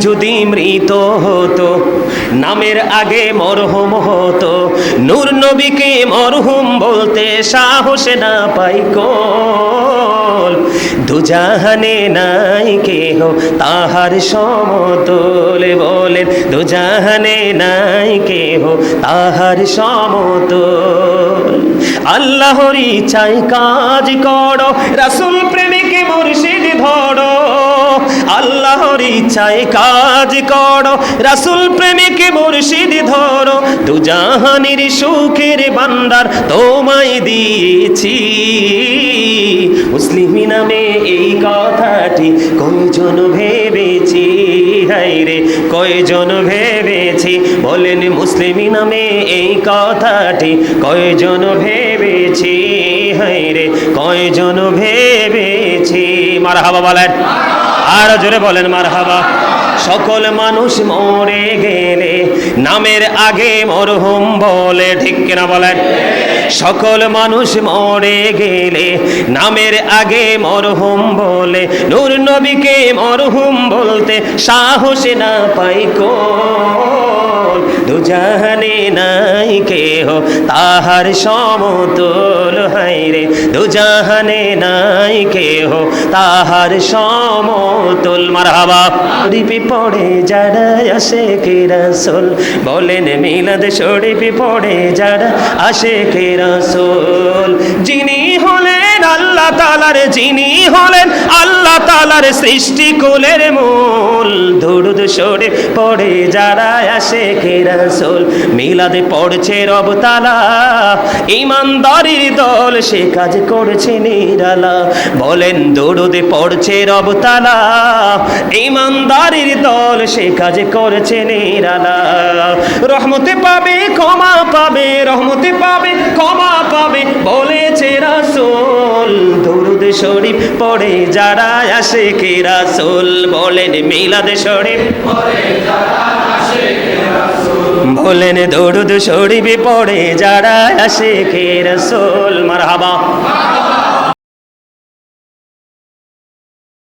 যদি মৃত হতো, নামের আগে মরহুম হতো, নূর নবীকে মরহুম বলতে সাহস না পাই কল। দুজাহানে নাই কেহ, তাহার সমতল বলেন দুজাহানে নাই কেহ, তাহার সমতল। আল্লাহরই চাই কাজ করো, রাসুল প্রেমিকে মুর্শিদ ধরো। আল্লাহর ইচ্ছায় কাজ করো। রাসুল প্রেমিকে মুর্শিদ ধরো। দুজাহানির সুখের বান্দার তোমায় দিয়েছি। মুসলিম নামে এই কথাটি কয়জন ভেবেছি? হাই রে, কয়জন ভেবেছি? বলেন মুসলিম নামে এই কথাটি কয়জন ভেবেছি? হাই রে, কয়জন ভেবেছি? মার হাবা বলেন। আর জোরে বলেন মার হাবা সকল মানুষ মরে গেলে নামের আগে মরহুম বলে, ঠিক কিনা বলেন? সকল মানুষ মরে গেলে নামের আগে মরহুম বলে, নূর নবীকে মরহুম বলতে সাহস না পাই কোন দুজাহানে নাই কেহ, তাহার সমতল হাইরে দুজাহানে নাই কেহ, তাহার সমতুল মারহাবা। শরীফে পড়ে যারা আসে কে রাসূল? বলেন মিলাদ শরীফে পড়ে যারা আসে কে যিনি হলেন আল্লাহ তালার যিনি হলেন তালার সৃষ্টি কুলের মূল। দুরুদ শরীফ পড়ে যারা আসে কে রাসূল মিলাদে পড়ছে রব তালা ইমানদারির দল সে কাজ করছে নিরালা। বলেন, দরুদে পড়ছে রব তালা ইমানদারির দল সে কাজ করছে নিরালা। রহমতে পাবে, ক্ষমা পাবে, রহমতে পাবে, ক্ষমা পাবে, বলেছে রাসূল। শরীফ পড়ে যারা আসে কে রাসুল বলেন মিলাদ শরীফ। বলেন দরুদ শরীফ পড়ে যারা আসে কে রসুল। মারহাবা।